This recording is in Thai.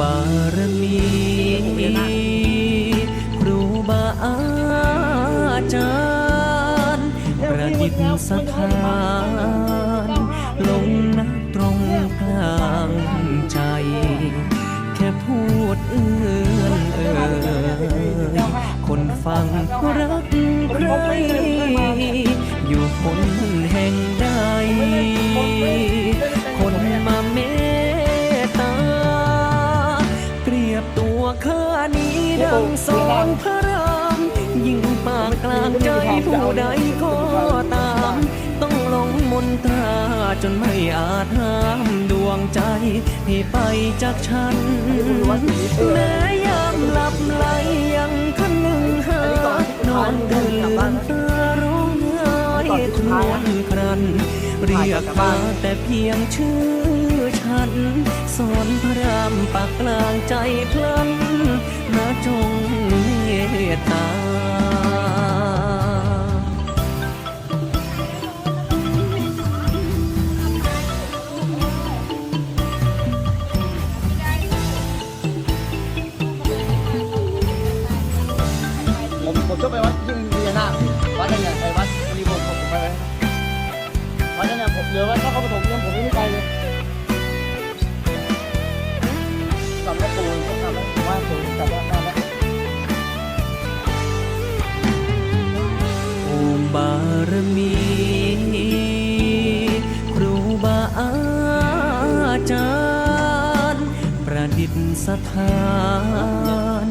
บารมีครูบาอาจารย์ประดิษฐานลงนักตรงกลางใจ แค่พูดเอื้อนเอ่ยคนฟังรักใครอยู่คนแห่งใด รียบตัวข้านี้ดังสองพระรามยิ่งปากกลางใจผู้ใดก็ตาม ต้องลงมนตราจนไม่อาจห้ามดวงใจให้ไปจากฉัน แม้ยามหลับไหลยังคันหนึ่งหานอนตื่นลืมตาร้องไห้ครวญครัน เรียกมาแต่เพียงชื่อากกลางใจพลันมาจงเมตตาผมผมชอบไปวัดที่มีพญานาวัดอะไรเนี่ยไปวัดรีบผมผมไปไหมวัดนั้นเนี่ยผมเหลือวัดนครปฐมเนี่ยผมารมี ครูบาอาจารย์ ประดิษฐาน